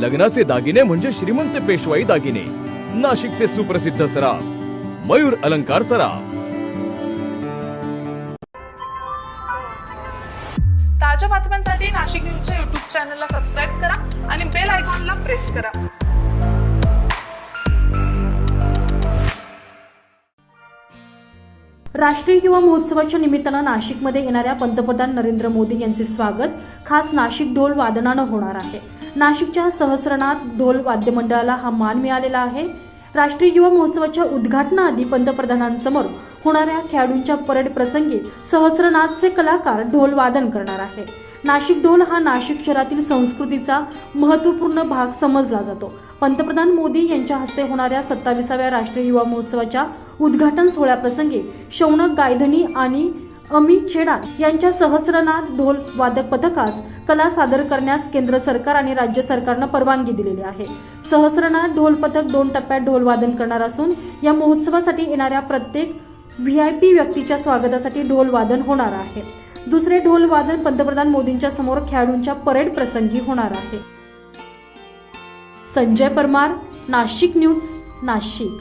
लग्नाचे दागिने म्हणजे श्रीमंत पेशवाई दागिने. नाशिकचे सुप्रसिद्ध सराफ. मयूर अलंकार सराफ. ताज्या बातम्यांसाठी नाशिक न्यूजच्या युट्यूब चॅनलला सबस्क्राईब करा आणि बेल आयकॉनला प्रेस करा. राष्ट्रीय युवा महोत्सवाच्या निमित्तानं नाशिकमध्ये येणाऱ्या पंतप्रधान नरेंद्र मोदी यांचे स्वागत. खास नाशिक ढोल वादनानं होणार आहे. नाशिकच्या सहस्रनाथ ढोल वाद्य मंडळाला हा मान मिळालेला आहे. राष्ट्रीय युवा महोत्सवाच्या उद्घाटनाआधी पंतप्रधानांसमोर होणाऱ्या खेळाडूंच्या परेड प्रसंगी सहस्रनाथचे कलाकार ढोल वादन करणार आहे. नाशिक ढोल हा नाशिक शहरातील संस्कृतीचा महत्त्वपूर्ण भाग समजला जातो. पंतप्रधान मोदी यांच्या हस्ते होणाऱ्या सत्ताविसाव्या राष्ट्रीय युवा महोत्सवाच्या उद्घाटन सोहळ्याप्रसंगी शौनक गायधनी आणि अमित छेडा यांच्या सहस्रनाथ ढोल वादक पथकास कला सादर करण्यास केंद्र सरकार आणि राज्य सरकारनं परवानगी दिलेली आहे. सहस्रनाथ ढोल पथक दोन टप्प्यात ढोल वादन करणार असून या महोत्सवासाठी येणाऱ्या प्रत्येक व्ही आय पी व्यक्तीच्या स्वागतासाठी ढोल वादन होणार आहे. दुसरे ढोल वादन पंतप्रधान मोदींच्या समोर खेळाडूंच्या परेड प्रसंगी होणार आहे. संजय परमार नाशिक न्यूज नाशिक.